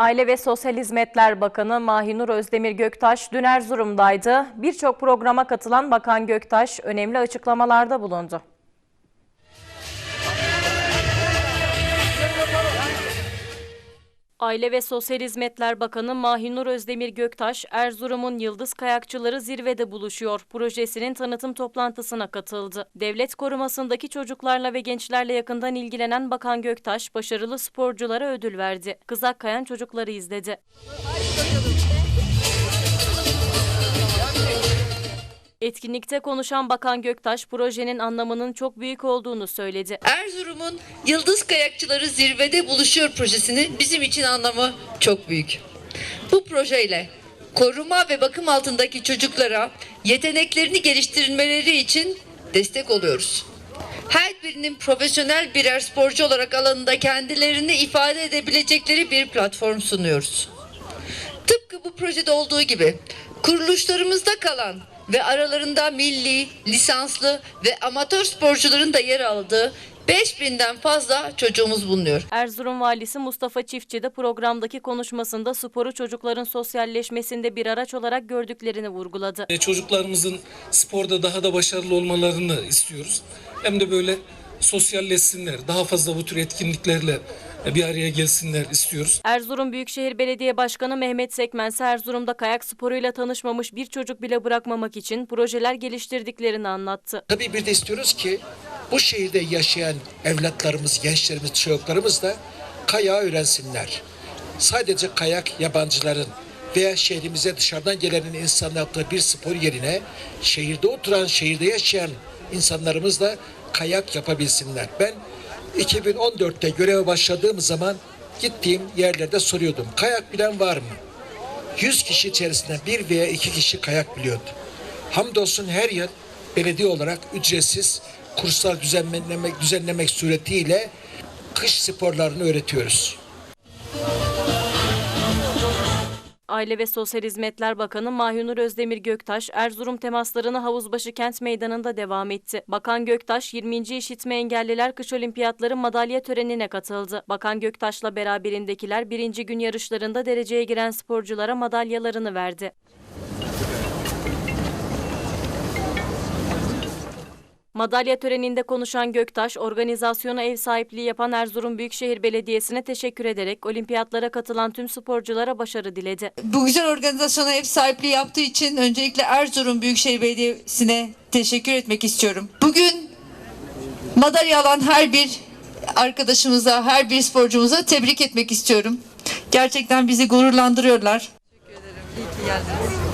Aile ve Sosyal Hizmetler Bakanı Mahinur Özdemir Göktaş dün Erzurum'daydı. Birçok programa katılan Bakan Göktaş önemli açıklamalarda bulundu. Aile ve Sosyal Hizmetler Bakanı Mahinur Özdemir Göktaş, Erzurum'un Yıldız Kayakçıları zirvede buluşuyor. Projesinin tanıtım toplantısına katıldı. Devlet korumasındaki çocuklarla ve gençlerle yakından ilgilenen Bakan Göktaş, başarılı sporculara ödül verdi. Kızak kayan çocukları izledi. Etkinlikte konuşan Bakan Göktaş, projenin anlamının çok büyük olduğunu söyledi. Erzurum'un Yıldız Kayakçıları Zirvede Buluşuyor projesinin bizim için anlamı çok büyük. Bu projeyle koruma ve bakım altındaki çocuklara yeteneklerini geliştirmeleri için destek oluyoruz. Her birinin profesyonel birer sporcu olarak alanında kendilerini ifade edebilecekleri bir platform sunuyoruz. Tıpkı bu projede olduğu gibi kuruluşlarımızda kalan ve aralarında milli, lisanslı ve amatör sporcuların da yer aldığı 5000'den fazla çocuğumuz bulunuyor. Erzurum Valisi Mustafa Çiftçi de programdaki konuşmasında sporu çocukların sosyalleşmesinde bir araç olarak gördüklerini vurguladı. Çocuklarımızın sporda daha da başarılı olmalarını istiyoruz. Hem de böyle sosyalleşsinler, daha fazla bu tür etkinliklerle bir araya gelsinler istiyoruz. Erzurum Büyükşehir Belediye Başkanı Mehmet Sekmense Erzurum'da kayak sporuyla tanışmamış bir çocuk bile bırakmamak için projeler geliştirdiklerini anlattı. Tabii bir de istiyoruz ki bu şehirde yaşayan evlatlarımız, gençlerimiz, çocuklarımız da kayağı öğrensinler. Sadece kayak yabancıların veya şehrimize dışarıdan gelen insanın yaptığı bir spor yerine şehirde oturan, şehirde yaşayan insanlarımız da kayak yapabilsinler. Ben 2014'te göreve başladığım zaman gittiğim yerlerde soruyordum. Kayak bilen var mı? 100 kişi içerisinde bir veya iki kişi kayak biliyordu. Hamdolsun her yıl belediye olarak ücretsiz kurslar düzenlemek, düzenlemek suretiyle kış sporlarını öğretiyoruz. Aile ve Sosyal Hizmetler Bakanı Mahinur Özdemir Göktaş, Erzurum temaslarını Havuzbaşı Kent Meydanı'nda devam etti. Bakan Göktaş, 20. İşitme Engelliler Kış Olimpiyatları madalya törenine katıldı. Bakan Göktaş'la beraberindekiler birinci gün yarışlarında dereceye giren sporculara madalyalarını verdi. Madalya töreninde konuşan Göktaş, organizasyona ev sahipliği yapan Erzurum Büyükşehir Belediyesi'ne teşekkür ederek olimpiyatlara katılan tüm sporculara başarı diledi. Bu güzel organizasyona ev sahipliği yaptığı için öncelikle Erzurum Büyükşehir Belediyesi'ne teşekkür etmek istiyorum. Bugün madalya alan her bir arkadaşımıza, her bir sporcumuza tebrik etmek istiyorum. Gerçekten bizi gururlandırıyorlar. İyi ki geldiniz.